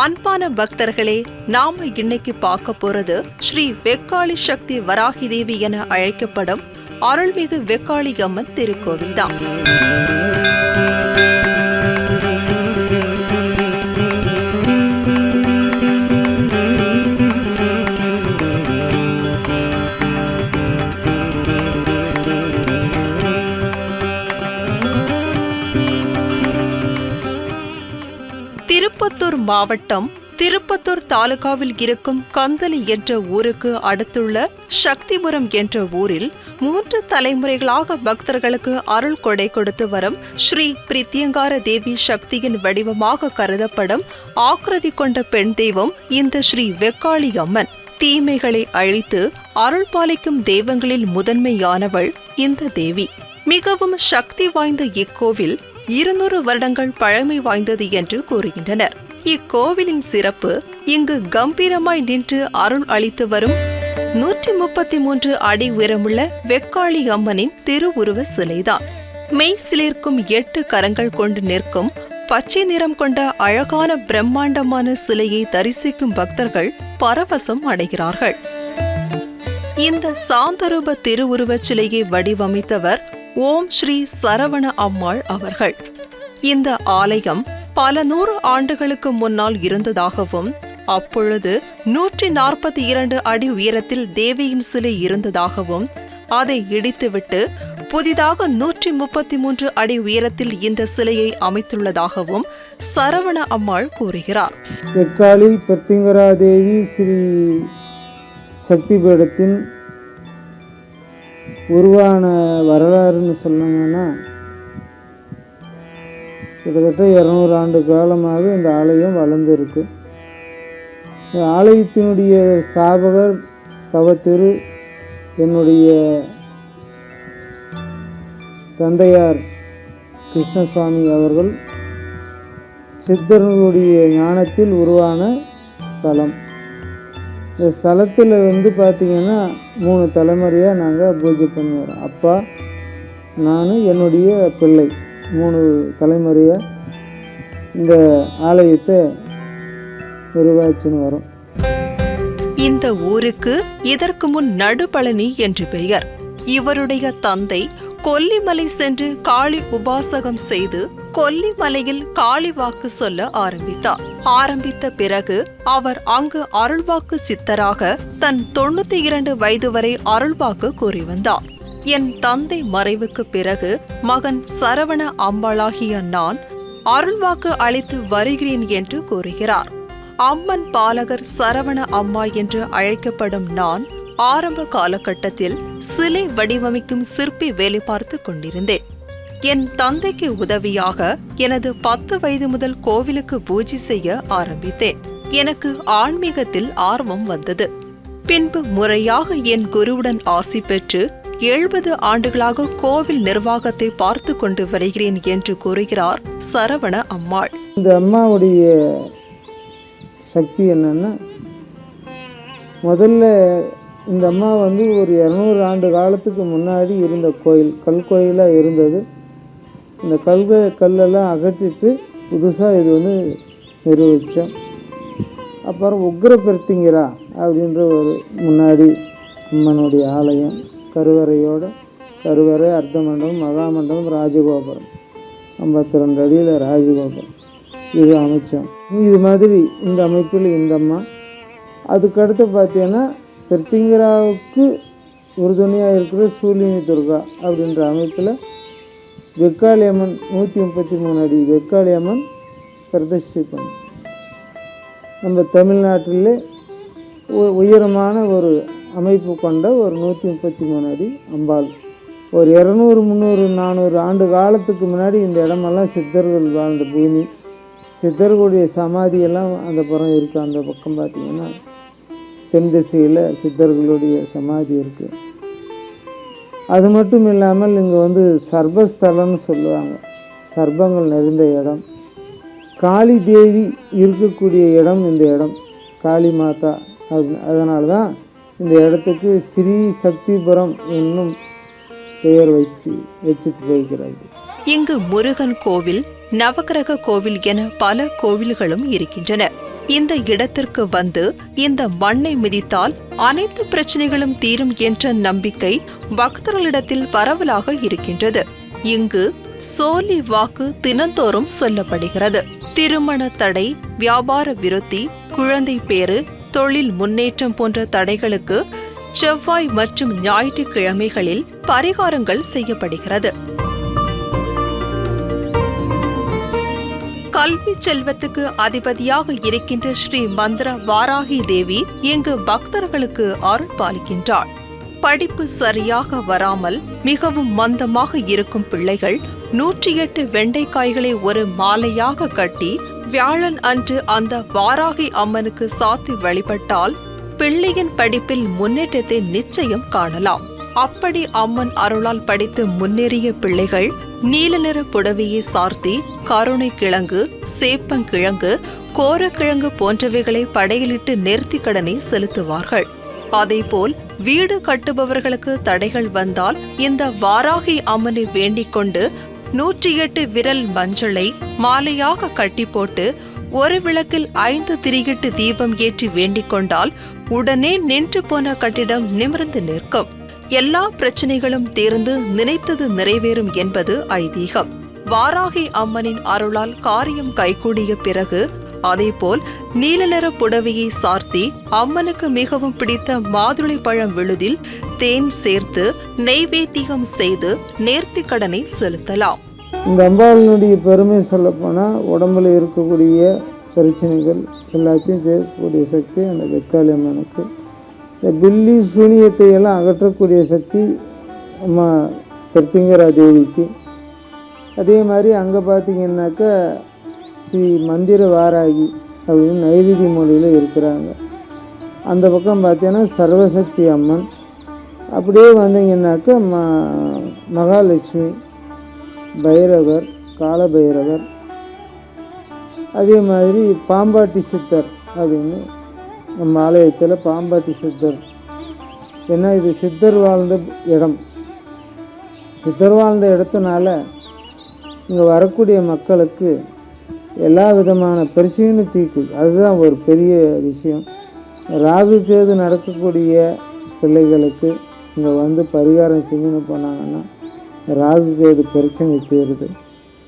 அன்பான பக்தர்களே நாம இன்னைக்கு பார்க்க போறது ஸ்ரீ வெக்காளி சக்தி வராகி தேவி என அழைக்கப்படும் அருள்மிகு வெக்காளி அம்மன் திருக்கோவில் தான் திருப்பத்தூர் மாவட்டம் திருப்பத்தூர் தாலுகாவில் இருக்கும் கந்தலி என்ற ஊருக்கு அடுத்துள்ள சக்திபுரம் என்ற ஊரில் மூன்று தலைமுறைகளாக பக்தர்களுக்கு அருள் கொடை கொடுத்து வரும் ஸ்ரீ பிரித்தியங்கார தேவி சக்தியின் வடிவமாக கருதப்படும் ஆக்கிரதி கொண்ட பெண் தெய்வம் இந்த ஸ்ரீ வெக்காளி அம்மன். தீமைகளை அழித்து அருள் பாலிக்கும் தெய்வங்களில் முதன்மையானவள் இந்த தேவி. மிகவும் சக்தி வாய்ந்த இக்கோவில் இருநூறு வருடங்கள் பழமை வாய்ந்தது என்று கூறுகின்றனர். இக்கோவிலின் சிறப்பு இங்கு கம்பீரமாய் நின்று அருள் அளித்து வரும் நூற்றி முப்பத்தி மூன்று அடி உயரமுள்ள வெக்காளி அம்மனின் திருவுருவ சிலைதான். மெய் சிலிர்க்கும் எட்டு கரங்கள் கொண்டு நிற்கும் பச்சை நிறம் கொண்ட அழகான பிரம்மாண்டமான சிலையை தரிசிக்கும் பக்தர்கள் பரவசம் அடைகிறார்கள். இந்த சாந்தரூப திருவுருவச் சிலையை வடிவமைத்தவர் ஓம் ஸ்ரீ சரவண அம்மாள் அவர்கள். இந்த ஆலயம் பல நூறு ஆண்டுகளுக்கு முன்னால் இருந்ததாகவும் அப்பொழுது நூற்றி நாற்பத்தி இரண்டு அடி உயரத்தில் தேவியின் சிலை இருந்ததாகவும் அதை இடித்துவிட்டு புதிதாக நூற்றி முப்பத்தி மூன்று அடி உயரத்தில் இந்த சிலையை அமைத்துள்ளதாகவும் சரவண அம்மாள் கூறுகிறார். வெக்காளி பிரத்திங்கராதேவி ஸ்ரீ சக்தி பீடத்தின் உருவான வரலாறுன்னு சொன்னோம்னா கிட்டத்தட்ட இரநூறு ஆண்டு காலமாக இந்த ஆலயம் வளர்ந்துருக்கு. இந்த ஆலயத்தினுடைய ஸ்தாபகர் தவத்திரு என்னுடைய தந்தையார் கிருஷ்ணசுவாமி அவர்கள் சித்தர்களுடைய ஞானத்தில் உருவான ஸ்தலம். இந்த ஸ்தலத்தில் வந்து பார்த்திங்கன்னா மூணு தலைமுறையாக நாங்கள் பூஜை பண்ணுவோம். அப்பா நான் என்னுடைய பிள்ளை. மூணு தலைமுறையாக இந்த ஆலயத்தை உருவாச்சுன்னு வரும். இந்த ஊருக்கு இதற்கு முன் நடுபழனி என்று பெயர். இவருடைய தந்தை கொல்லிமலை சென்று காளி உபாசகம் செய்து கொல்லிமலையில் காளி வாக்கு சொல்ல ஆரம்பித்தார். ஆரம்பித்த பிறகு அவர் அங்கு அருள்வாக்கு சித்தராக தன் தொண்ணூத்தி இரண்டு வயது வரை அருள்வாக்கு கூறி வந்தார். என் தந்தை மறைவுக்கு பிறகு மகன் சரவண அம்பாளாகிய நான் அருள்வாக்கு அளித்து வருகிறேன் என்று கூறுகிறார். அம்மன் பாலகர் சரவண அம்மா என்று அழைக்கப்படும் நான் ஆரம்ப காலகட்டத்தில் சிலை வடிவமைக்கும் சிற்பி வேலை பார்த்து கொண்டிருந்தேன். என் தந்தைக்கு உதவியாக எனது பத்து வயது முதல் கோவிலுக்கு பூஜை செய்ய ஆரம்பித்தேன். எனக்கு ஆன்மீகத்தில் ஆர்வம் வந்தது. பின்பு முறையாக என் குருவுடன் ஆசி பெற்று எழுபது ஆண்டுகளாக கோவில் நிர்வாகத்தை பார்த்து கொண்டு வருகிறேன் என்று கூறுகிறார் சரவண அம்மாள். இந்த அம்மாவுடைய சக்தி என்னன்னா முதல்ல இந்த அம்மா வந்து ஒரு இரநூறு ஆண்டு காலத்துக்கு முன்னாடி இருந்த கோயில் கல் கோயிலாக இருந்தது. இந்த கல் கல்லெல்லாம் அகற்றிட்டு புதுசாக இது வந்து நிர்வகித்தோம் அப்புறம் உக்ரபெருத்திங்கிறா அப்படின்ற ஒரு முன்னாடி அம்மனுடைய ஆலயம். கருவறையோட கருவறை அர்த்த மண்டபம் மகாமண்டபம் ராஜகோபுரம். ஐம்பத்தி ரெண்டு அடியில் ராஜகோபுரம். இது அமைச்சோம். இது மாதிரி இந்த அமைப்பில் இந்த அம்மா. அதுக்கடுத்து பார்த்தீங்கன்னா பெர்த்திங்கராவுக்கு உறுதுணையாக இருக்கிற சூலினி துர்கா அப்படின்ற அமைப்பில் வெக்காளி அம்மன் நூற்றி முப்பத்தி மூணு அடி வெக்காளி அம்மன் நம்ம தமிழ்நாட்டிலே உ- உயரமான ஒரு அமைப்பு கொண்ட ஒரு நூற்றி முப்பத்தி மூணு அடி அம்பாள். ஒரு இரநூறு முந்நூறு நானூறு ஆண்டு காலத்துக்கு முன்னாடி இந்த இடமெல்லாம் சித்தர்கள் வாழ்ந்த பூமி. சித்தர்களுடைய சமாதியெல்லாம் அந்த புறம் இருக்குது அந்த பக்கம் பார்த்திங்கன்னா தென் திசையில் சித்தர்களுடைய சமாதி இருக்குது அது மட்டும் இல்லாமல் இங்கே வந்து சர்பஸ்தலம்னு சொல்லுவாங்க. சர்பங்கள் நிறைந்த இடம். காளி தேவி இருக்கக்கூடிய இடம் இந்த இடம். காளி மாதா. அது அதனால தான் இந்த இடத்துக்கு ஸ்ரீ சக்திபுரம் என்னும் பெயர் வச்சு வச்சுட்டு போய்க்கிறார்கள் இங்கு முருகன் கோவில் நவக்கிரக கோவில் என பல கோவில்களும் இருக்கின்றன. இந்த இடத்திற்கு வந்து இந்த மண்ணை மிதித்தால் அனைத்து பிரச்சனைகளும் தீரும் என்ற நம்பிக்கை பக்தர்களிடத்தில் பரவலாக இருக்கின்றது. இங்கு சோலி வாக்கு தினந்தோறும் சொல்லப்படுகிறது. திருமண தடை வியாபார விருத்தி குழந்தை பேறு தொழில் முன்னேற்றம் போன்ற தடைகளுக்கு செவ்வாய் மற்றும் ஞாயிற்றுக்கிழமைகளில் பரிகாரங்கள் செய்யப்படுகிறது. கல்வி செல்வத்துக்கு அதிபதியாக இருக்கின்ற ஸ்ரீ மந்திர வாராகி தேவி இங்கு பக்தர்களுக்கு அருள் பாலிக்கின்றாள். படிப்பு சரியாக வராமல் மிகவும் மந்தமாக இருக்கும் பிள்ளைகள் நூற்றி எட்டு வெண்டைக்காய்களை ஒரு மாலையாக கட்டி வியாழன் அன்று அந்த வாராகி அம்மனுக்கு சாத்தி வழிபட்டால் பிள்ளையின் படிப்பில் முன்னேற்றத்தை நிச்சயம் காணலாம். அப்படி அம்மன் அருளால் படித்து முன்னேறிய பிள்ளைகள் நீல நிற புடவையை சார்த்தி கருணை கிழங்கு சேப்பங்கிழங்கு கோரக்கிழங்கு போன்றவைகளை படையிலிட்டு நேர்த்தி கடனை செலுத்துவார்கள். அதேபோல் வீடு கட்டுபவர்களுக்கு தடைகள் வந்தால் இந்த வாராகி அம்மனை வேண்டிக் கொண்டு நூற்றி எட்டு விரல் மஞ்சளை மாலையாக கட்டி போட்டு ஒரு விளக்கில் ஐந்து திரியிட்டு தீபம் ஏற்றி வேண்டிக் கொண்டால் உடனே நின்று போன கட்டிடம் நிமிர்ந்து நிற்கும். எல்லா பிரச்சனைகளும் தீர்ந்து நினைத்தது நிறைவேறும் என்பது ஐதீகம். வாராகி அம்மனின் அருளால் காரியம் கைகூடிய பிறகு அதேபோல் நீல நிற புடவையை சார்த்தி அம்மனுக்கு மிகவும் பிடித்த மாதுளை பழம் விழுதில் தேன் சேர்த்து நெய்வேத்தியம் செய்து நேர்த்தி கடனை செலுத்தலாம். இந்த அம்பாளினுடைய பெருமை சொல்லப்போனால் உடம்புல இருக்கக்கூடிய பிரச்சனைகள் எல்லாத்தையும் தீர்க்கக்கூடிய சக்தி அந்த வெக்காளி அம்மனுக்கு. இந்த பில்லி சூனியத்தை எல்லாம் அகற்றக்கூடிய சக்தி அம்மா பிரத்திங்கரா தேவிக்கு. அதே மாதிரி அங்கே பார்த்தீங்கன்னாக்கா ஸ்ரீ மந்திர வாராகி அப்படின்னு நைவேதி மொழியில் இருக்கிறாங்க. அந்த பக்கம் பார்த்தீங்கன்னா சர்வசக்தி அம்மன். அப்படியே வந்தீங்கன்னாக்கா ம மகாலட்சுமி பைரவர் காலபைரவர். அதே மாதிரி பாம்பாட்டி சித்தர் அப்படின்னு நம்ம ஆலயத்தில் பாம்பாட்டி சித்தர். ஏன்னா இது சித்தர் வாழ்ந்த இடம். சித்தர் வாழ்ந்த இடத்துனால இங்கே வரக்கூடிய மக்களுக்கு எல்லா விதமான பிரச்சனையும் தீர்க்குது அதுதான் ஒரு பெரிய விஷயம். ராகு கேது நடக்கக்கூடிய பிள்ளைகளுக்கு இங்கே வந்து பரிகாரம் செய்யணும் போனாங்கன்னா ராகு கேது பிரச்சனை தீருது.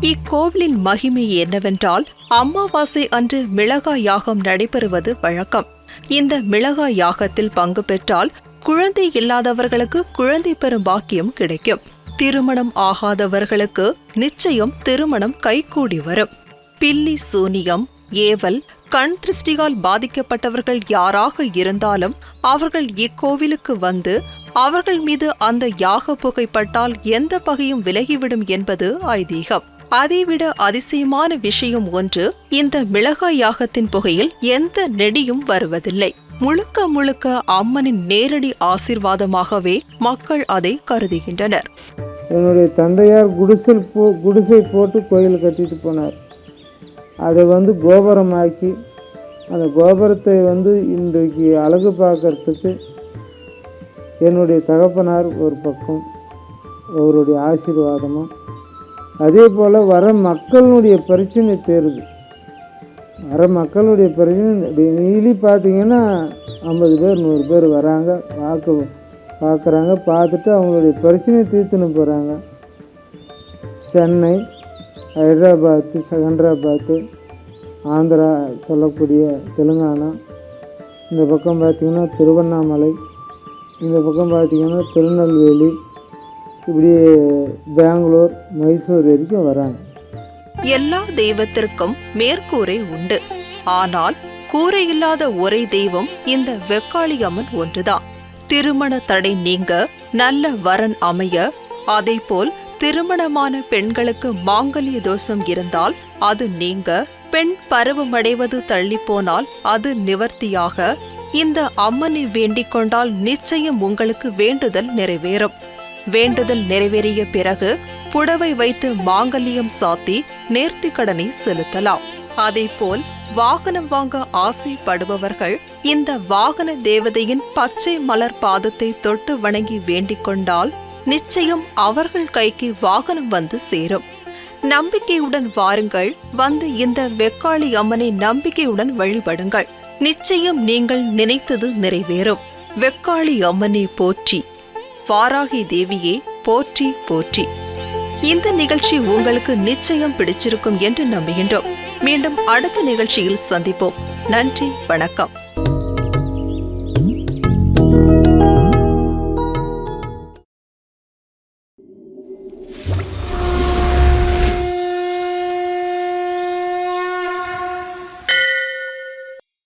இக்கோவிலின் மகிமை என்னவென்றால் அமாவாசை அன்று மிளகாய் யாகம் நடைபெறுவது வழக்கம். இந்த மிளகாய் யாகத்தில் பங்கு பெற்றால் குழந்தை இல்லாதவர்களுக்கு குழந்தை பெறும் பாக்கியம் கிடைக்கும். திருமணம் ஆகாதவர்களுக்கு நிச்சயம் திருமணம் கைகூடி வரும். பில்லி சூனியம் ஏவல் கண் திருஷ்டியால் பாதிக்கப்பட்டவர்கள் யாராக இருந்தாலும் அவர்கள் இக்கோவிலுக்கு வந்து அவர்கள் மீது அந்த யாக புகைப்பட்டால் எந்த பகையும் விலகிவிடும் என்பது ஐதீகம். அதைவிட அதிசயமான விஷயம் ஒன்று இந்த மிளகாய் யாகத்தின் புகையில் எந்த நெடியும் வருவதில்லை. முழுக்க முழுக்க அம்மனின் நேரடி ஆசிர்வாதமாகவே மக்கள் அதை கருதுகின்றனர். என்னுடைய தந்தையார் குடிசை போ குடிசை போட்டு கோயில் கட்டிட்டு போனார். அதை வந்து கோபுரமாக்கி அந்த கோபுரத்தை வந்து இன்றைக்கு அழகு பார்க்கறதுக்கு என்னுடைய தகப்பனார் ஒரு பக்கம் அவருடைய ஆசீர்வாதமும். அதே போல் வர மக்களுடைய பிரச்சனை தேருது. வர மக்களுடைய பிரச்சனை டெய்லி பார்த்தீங்கன்னா ஐம்பது பேர் நூறு பேர் வராங்க பார்க்க பார்க்குறாங்க பார்த்துட்டு அவங்களுடைய பிரச்சனையை தீர்த்துன்னு போகிறாங்க சென்னை ஹைதராபாத்து செகண்டராபாத்து ஆந்திரா சொல்லக்கூடிய தெலுங்கானா. இந்த பக்கம் பார்த்திங்கன்னா திருவண்ணாமலை இந்த பக்கம் பார்த்திங்கன்னா திருநெல்வேலி இப்படி பெங்களூர் மைசூர் வரைக்கும் வராங்க. எல்லா தெய்வத்திற்கும் மேற்கூரை உண்டு. ஆனால் கூரை இல்லாத ஒரே தெய்வம் இந்த வெக்காளி அம்மன் ஒன்றுதான். திருமண தடை நீங்க நல்ல வரன் அமைய அதேபோல் திருமணமான பெண்களுக்கு மாங்கல்ய தோஷம் இருந்தால் அது நீங்க பெண் பருவமடைவது தள்ளிப்போனால் அது நிவர்த்தியாக இந்த அம்மனை வேண்டிக் கொண்டால் நிச்சயம் உங்களுக்கு வேண்டுதல் நிறைவேறும். வேண்டுதல் நிறைவேறிய பிறகு புடவை வைத்து மாங்கல்யம் சாத்தி நேர்த்தி கடனை செலுத்தலாம். அதேபோல் வாகனம் வாங்க ஆசைப்படுபவர்கள் இந்த வாகன தேவதையின் பச்சை மலர் பாதத்தை தொட்டு வணங்கி வேண்டிக் கொண்டால் நிச்சயம் அவர்கள் கைக்கு வாகனம் வந்து சேரும். நம்பிக்கையுடன் வாருங்கள் வந்து இந்த வெக்காளி அம்மனை நம்பிக்கையுடன் வழிபடுங்கள். நிச்சயம் நீங்கள் நினைத்தது நிறைவேறும். வெக்காளி அம்மனை போற்றி. வாராகி தேவியே போற்றி போற்றி. இந்த நிகழ்ச்சி உங்களுக்கு நிச்சயம் பிடிச்சிருக்கும் என்று நம்புகின்றோம். மீண்டும் அடுத்த நிகழ்ச்சியில் சந்திப்போம். நன்றி வணக்கம்.